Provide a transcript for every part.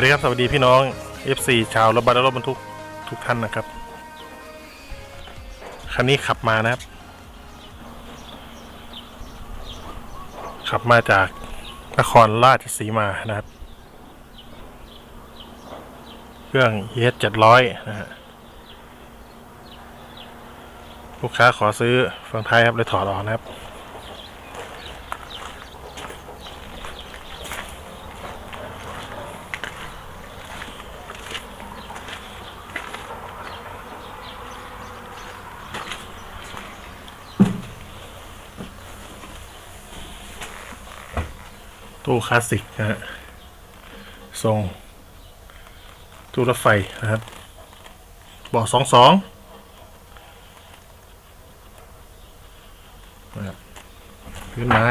วัสดีครับ สวัสดีพี่น้อง FC ชาวรถบัสและรถบรรทุกทุกท่านนะครับ คันนี้ขับมานะครับ ขับมาจากนครราชสีมานะครับ เครื่อง ES 700นะฮะลูกค้าขอซื้อฟืองท้ายครับเลยถอดออกนะครับ ตู้คลาสสิกนะฮะทรงตู้รถไฟนะครับเบอกสองสองนะครับพื้นไม้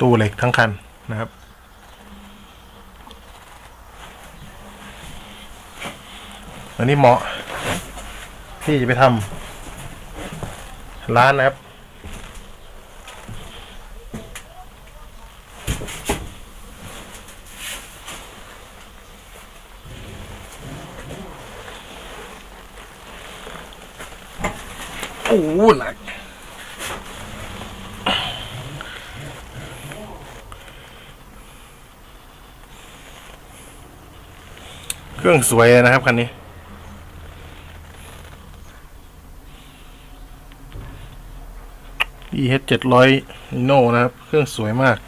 ตู้เหล็กทั้งคันนะครับ อันนี้เหมาะ ที่จะไปทำร้านนะครับ โอ้โหหนักเครื่องสวยเลยนะครับคันนี้ EH 700 Nino นะครับ เครื่องสวยมาก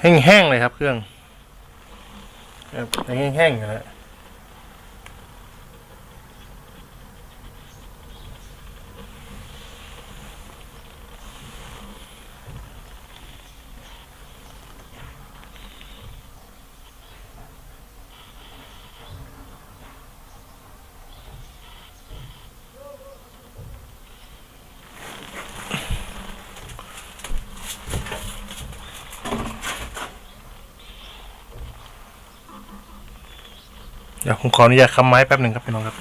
แห้งๆเลยครับเครื่องแบบแห้งๆอยู่ เดี๋ยวผมขออนุญาตคำไม้แป๊บหนึ่งครับพี่น้องครับ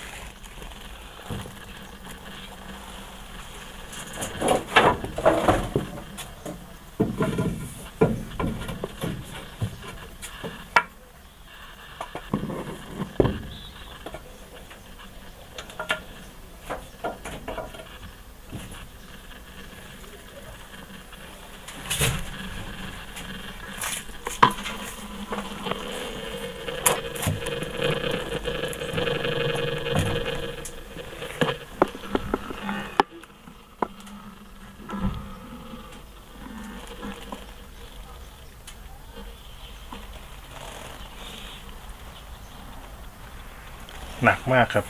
หนักมากครับ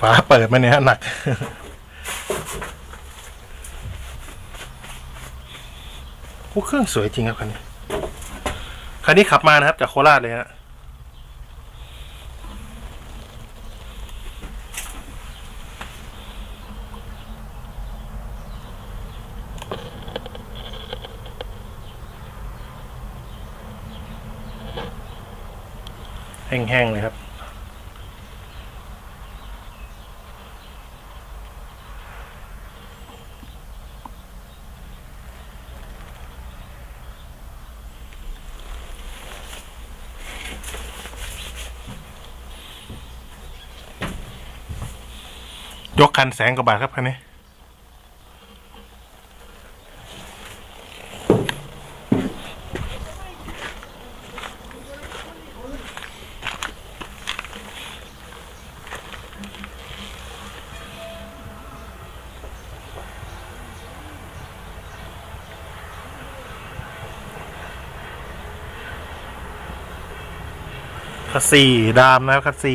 ฟ้าเปิดมาเนี่ยหนัก โอ้เครื่องสวยจริงครับคันนี้ คันนี้ขับมานะครับ จากโคราชเลยฮะ แห้งๆเลยครับ ยกคันแสงกว่าบาทครับคันนี้ คัสซีดามนะครับคัสซี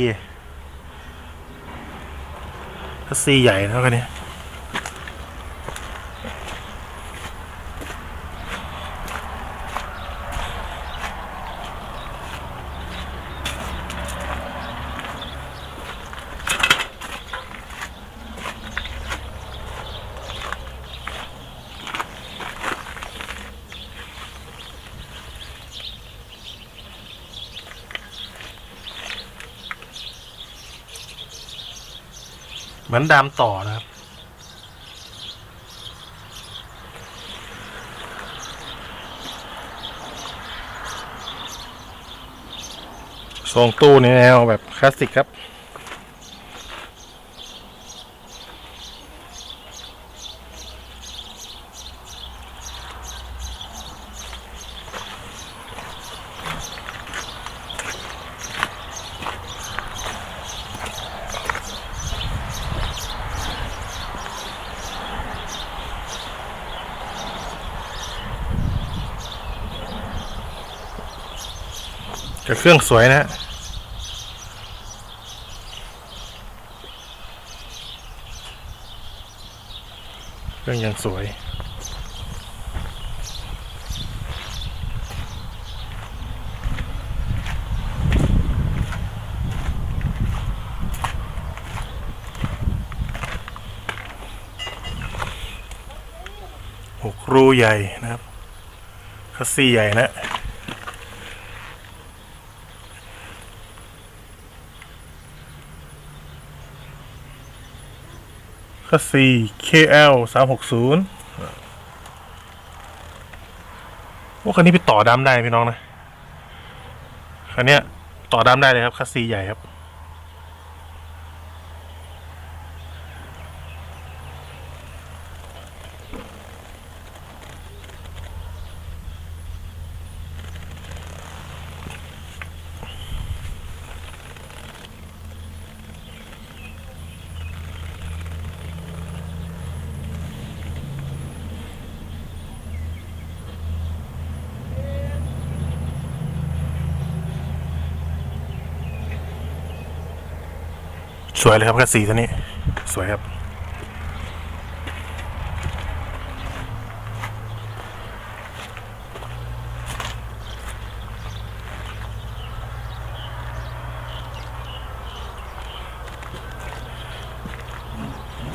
คัสซีใหญ่เท่ากันนี้ เหมือนดามต่อนะครับ ทรงตู้นี้แนวแบบคลาสสิกครับ กับเครื่องสวยนะฮะเครื่องยังสวยหกรูใหญ่นะครับคัสซี่ใหญ่นะ คัสซี KL สามหกศูนย์โอ้คันนี้ไปต่อดำได้พี่น้องนะคันเนี้ยต่อดำได้เลยครับคัสซีใหญ่ครับ สวยเลยครับคัสซีตัวนี้ สวยครับ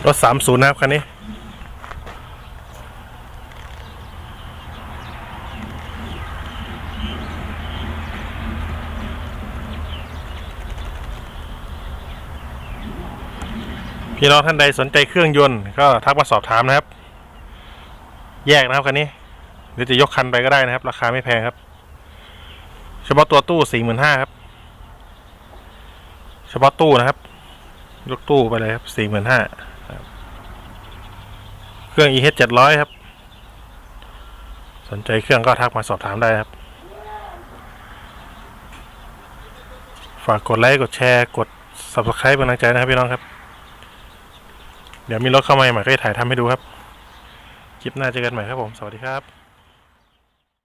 รถสามศูนย์นะครับคันนี้ พี่น้องท่านใดสนใจเครื่องยนต์ก็ทักมาสอบถามนะครับ แยกนะครับคันนี้หรือจะยกคันไปก็ได้นะครับ ราคาไม่แพงครับ เฉพาะตัวตู้สี่หมื่นห้าครับ เฉพาะตู้นะครับ ยกตู้ไปเลยครับสี่หมื่นห้าเครื่อง EH เจ็ดร้อยครับ สนใจเครื่องก็ทักมาสอบถามได้ครับ ฝากกดไลค์กดแชร์กด subscribe เป็นกำลังใจนะครับพี่น้องครับ เดี๋ยวมีรถเข้ามาใหม่ก็จะถ่ายทำให้ดูครับ คลิปหน้าเจอกันใหม่ครับผม สวัสดีครับ